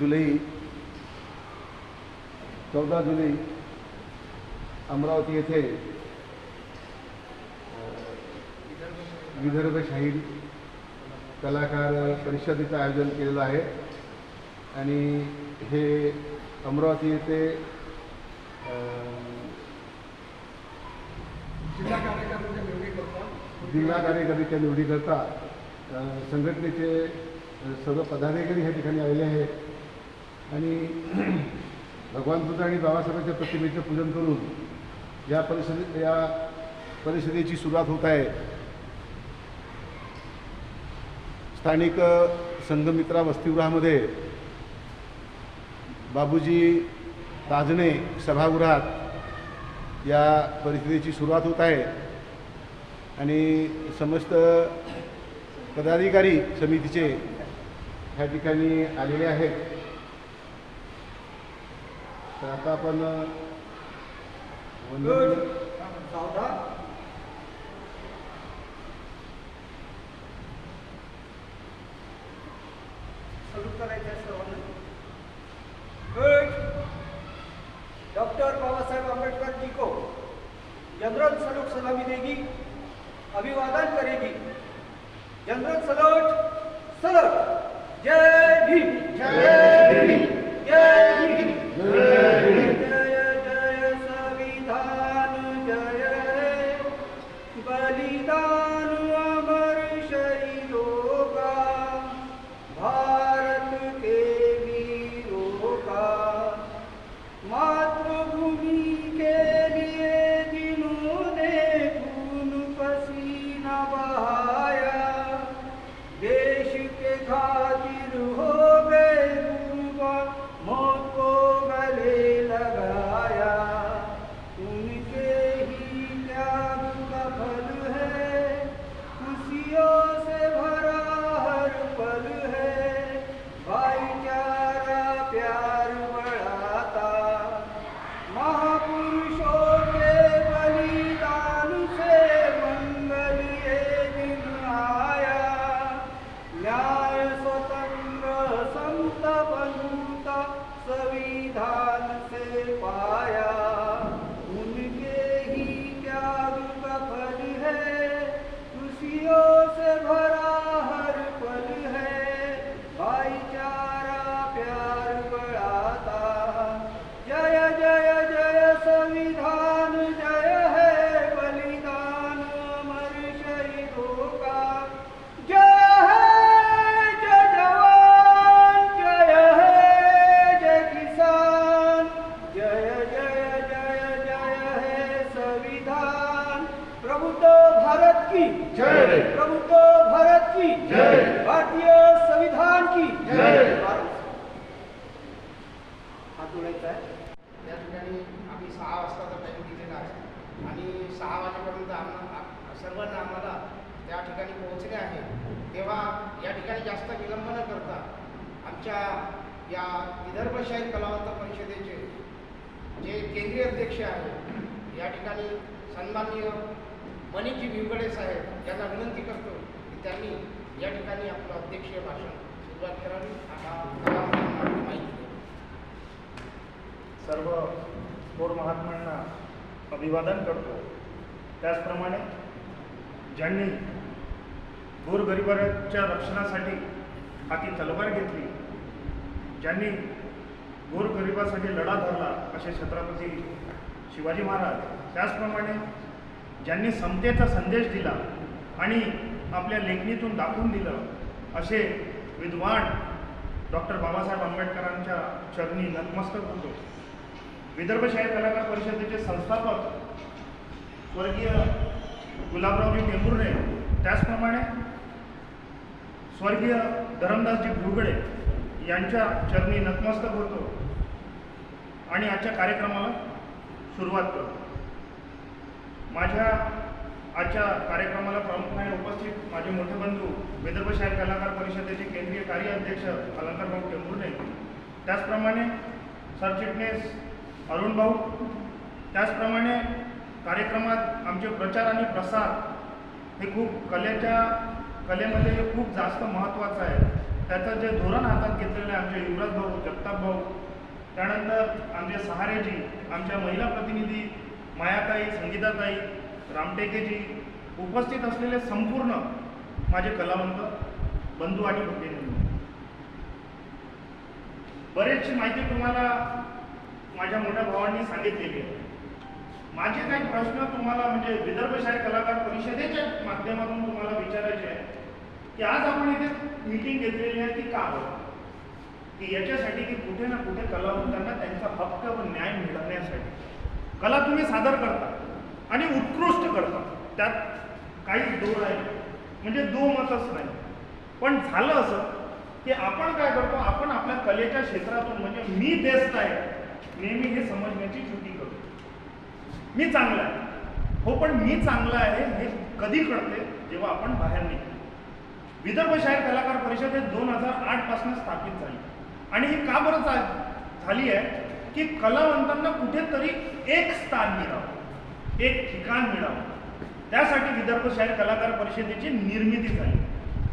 जुलै चौदा जुलै अमरावती येथे विदर्भ शाहीर कलाकार परिषदेचं आयोजन केलेलं आहे. आणि हे अमरावती येथे जिल्हा कार्यकारिणीच्या निवडीकरता संघटनेचे सर्व पदाधिकारी ह्या ठिकाणी आलेले आहेत. आणि भगवान बुद्ध आणि बाबासाहेबांच्या प्रतिमेचं पूजन करून या परिषदे या परिषदेची सुरुवात होत आहे. स्थानिक संघमित्रा वसतिगृहामध्ये बाबूजी ताजणे सभागृहात या परिषदेची सुरुवात होत आहे आणि समस्त पदाधिकारी समितीचे ह्या ठिकाणी आलेले आहेत. तर आता आपण गुड डॉक्टर बाबासाहेब आंबेडकर जी को जनरल सलूट सलामी देगी अभिवादन करेगी. General salute salute. जय भीम. जय والدار न्याय हात जोडायचा आहे. त्या ठिकाणी आम्ही सहा वाजताचा टाईम दिलेला आहे. आणि सहा वाजेपर्यंत आम्हाला सर्वांना आम्हाला त्या ठिकाणी पोहोचले आहे. तेव्हा या ठिकाणी जास्त विलंब न करता आमच्या या विदर्भशाही कलावंत परिषदेचे जे केंद्रीय अध्यक्ष आहेत या ठिकाणी सन्माननीय मणिजी भिवगडे साहेब यांना विनंती करतो की त्यांनी या ठिकाणी आपलं अध्यक्षीय भाषण सुरुवात करावी. आता माहिती सर्व थोर महात्म्यांना अभिवादन करतो. त्याचप्रमाणे ज्यांनी गोरगरिबाच्या रक्षणासाठी हाती तलवार घेतली ज्यांनी गोरगरिबासाठी लढा धरला असे छत्रपती शिवाजी महाराज. त्याचप्रमाणे ज्यांनी समतेचा संदेश दिला आणि आपल्या लेखणीतून दाखवून दिलं असे विद्वान डॉक्टर बाबासाहेब आंबेडकरांच्या चरणी नतमस्तक होतो. विदर्भ शाही कलाकार परिषदेचे संस्थापक स्वर्गीय गुलाबरावजी टेंभुर्णे त्याचप्रमाणे स्वर्गीय धरमदासजी भुगडे यांच्या चरणी नतमस्तक होतो आणि आजच्या कार्यक्रमाला सुरुवात करतो. माझ्या आजच्या कार्यक्रमाला प्रामुख्याने उपस्थित माझे मोठे बंधू विदर्भ शाहीर कलाकार परिषदेचे केंद्रीय कार्य अध्यक्ष अलंकारभाऊ टेंभुर्णे त्याचप्रमाणे सरचिटणीस अरुण भाऊ त्याचप्रमाणे कार्यक्रमात आमचे प्रचार आणि प्रसार हे खूप कलेच्या कलेमध्ये हे खूप जास्त महत्त्वाचं आहे. त्याचं जे धोरण हातात घेतलेलं आहे आमचे युवराज भाऊ जगताप भाऊ त्यानंतर आमचे सहारेजी आमच्या महिला प्रतिनिधी मायाताई संगीताताई रामटेकेजी उपस्थित असलेले संपूर्ण माझे कलावंत बंधू आणि भगिनी. बरेचशी माहिती तुम्हाला माझ्या मोठ्या भावांनी सांगितलेली आहे. माझे काही प्रश्न तुम्हाला म्हणजे विदर्भ शाहीर कलाकार परिषदेच्या माध्यमातून तुम्हाला विचारायचे आहे की आज आपण इथे मीटिंग घेतलेली आहे ती का हवं की याच्यासाठी की कुठे ना कुठे कलावंतांना त्यांचा हक्क व न्याय मिळवण्यासाठी. कला तुम्ही सादर करता आणि उत्कृष्ट करता. त्यात काही दोन आहे. म्हणजे दो मतच नाही. पण झालं असं की आपण काय करतो? आपण आपल्या कलेच्या क्षेत्रातून म्हणजे मी बेस्ट आहे. नेहमी हे समजण्याची चुकी करतो. मी चांगला आहे. हो पण मी चांगला आहे हे कधी कळते जेव्हा आपण बाहेर निघतो? विदर्भ शाहीर कलाकार परिषद हे दोन हजार आठपासून स्थापित झाली. आणि ही का बरं झाली आहे? की कलावंतांना कुठेतरी एक स्थान मिळावं. एक ठिकाण मिळावं. त्यासाठी विदर्भ शाहीर कलाकार परिषदेची निर्मिती झाली.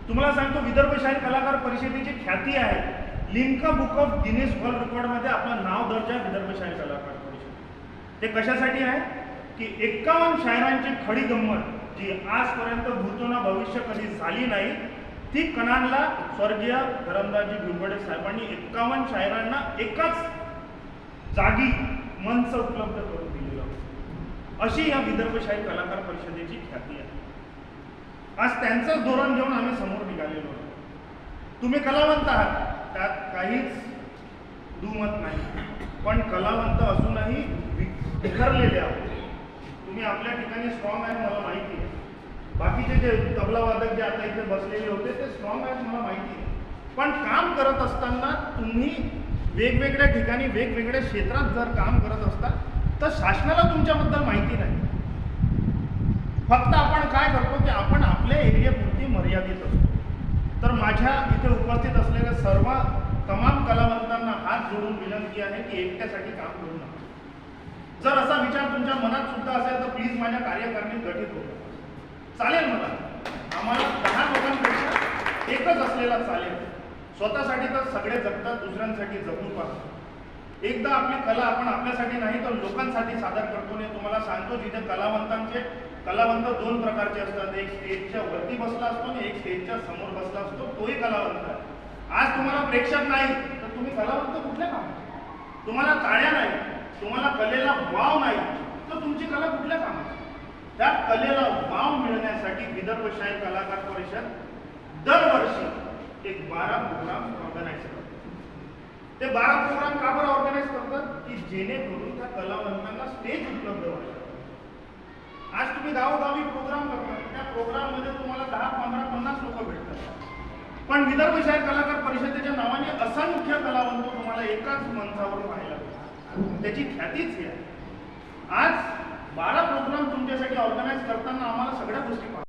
तुम्हाला सांगतो विदर्भ शाहीर कलाकार परिषदेची ख्याती आहे. Limca book of Guinness world रेकॉर्डमध्ये आपलं नाव दर्जा आहे विदर्भ शाहीर कलाकार परिषद ते कशासाठी आहे? की एक्कावन्न शायरांची खडी गंमत जी आजपर्यंत भूतोना भविष्य कधी झाली नाही ती कणांना स्वर्गीय धरमदासजी भिवगडे साहेबांनी एक्कावन्न शायरांना एकाच जागी मंच उपलब्ध करून दिलेलं अशी या विदर्भशाही कलाकार परिषदेची ख्याती आहे. आज त्यांचंच धोरण घेऊन आम्ही समोर निघालेलो आहोत. तुम्ही कलावंत आहात. त्यात काहीच दुमत नाही. पण कलावंत असूनही बिखरलेले आहोत. तुम्ही आपल्या ठिकाणी स्ट्रॉंग आहे मला माहिती आहे. बाकीचे जे तबलावादक जे आता इथे बसलेले होते ते स्ट्रॉंग आहेत मला माहिती आहे. पण काम करत असताना तुम्ही वेगवेगळ्या ठिकाणी वेगवेगळ्या क्षेत्रात जर काम करत असता तर शासनाला तुमच्याबद्दल माहिती नाही. फक्त आपण काय करतो की आपण आपल्या एरियापुरती मर्यादित असतो. तर माझ्या इथे उपस्थित असलेल्या सर्व तमाम कलावंतांना हात जोडून विनंती आहे की एकट्यासाठी काम करू नका. जर असा विचार तुमच्या मनात सुद्धा असेल तर प्लीज माझ्या कार्यकारिणीत गठीत हो चालेल मला. आम्हाला दहा लोकांपेक्षा एकच असलेला चालेल. स्वतःसाठी तर सगळे जगतात दुसऱ्यांसाठी जगून पाहतात एकदा आपली कला आपण आपल्यासाठी नाही तर लोकांसाठी सादर करतो. आणि तुम्हाला सांगतो जिथे कलावंतांचे कलावंत दोन प्रकारचे असतात. एक स्टेजच्या वरती बसला असतो आणि एक स्टेजच्या समोर बसला असतो. तोही कलावंत आहे. आज तुम्हाला प्रेक्षक नाही तर तुम्ही कलावंत कुठल्या कामाचे तुम्हाला ताळ्या नाही तुम्हाला कलेला वाव नाही तर तुमची कला कुठल्या कामाची त्या कलेला वाव मिळण्यासाठी विदर्भ शाहीर कलाकार परिषद दरवर्षी एक बारा प्रोग्राम ऑर्गनाईज करतो. ते बारा प्रोग्राम का बरं ऑर्गनाईज करतात? की जेणेकरून त्या कलावंतांना स्टेज उपलब्ध व्हायला आज तुम्ही गावोगावी प्रोग्राम करता त्या प्रोग्राममध्ये तुम्हाला दहा पंधरा पन्नास लोक भेटतात. पण विदर्भ शहर कलाकार परिषदेच्या नावाने असंख्य कलावंत तुम्हाला एकाच मंचावर पाहायला त्याची ख्यातीच आहे. आज बारा प्रोग्राम तुमच्यासाठी ऑर्गनाईज करताना आम्हाला सगळ्या गोष्टी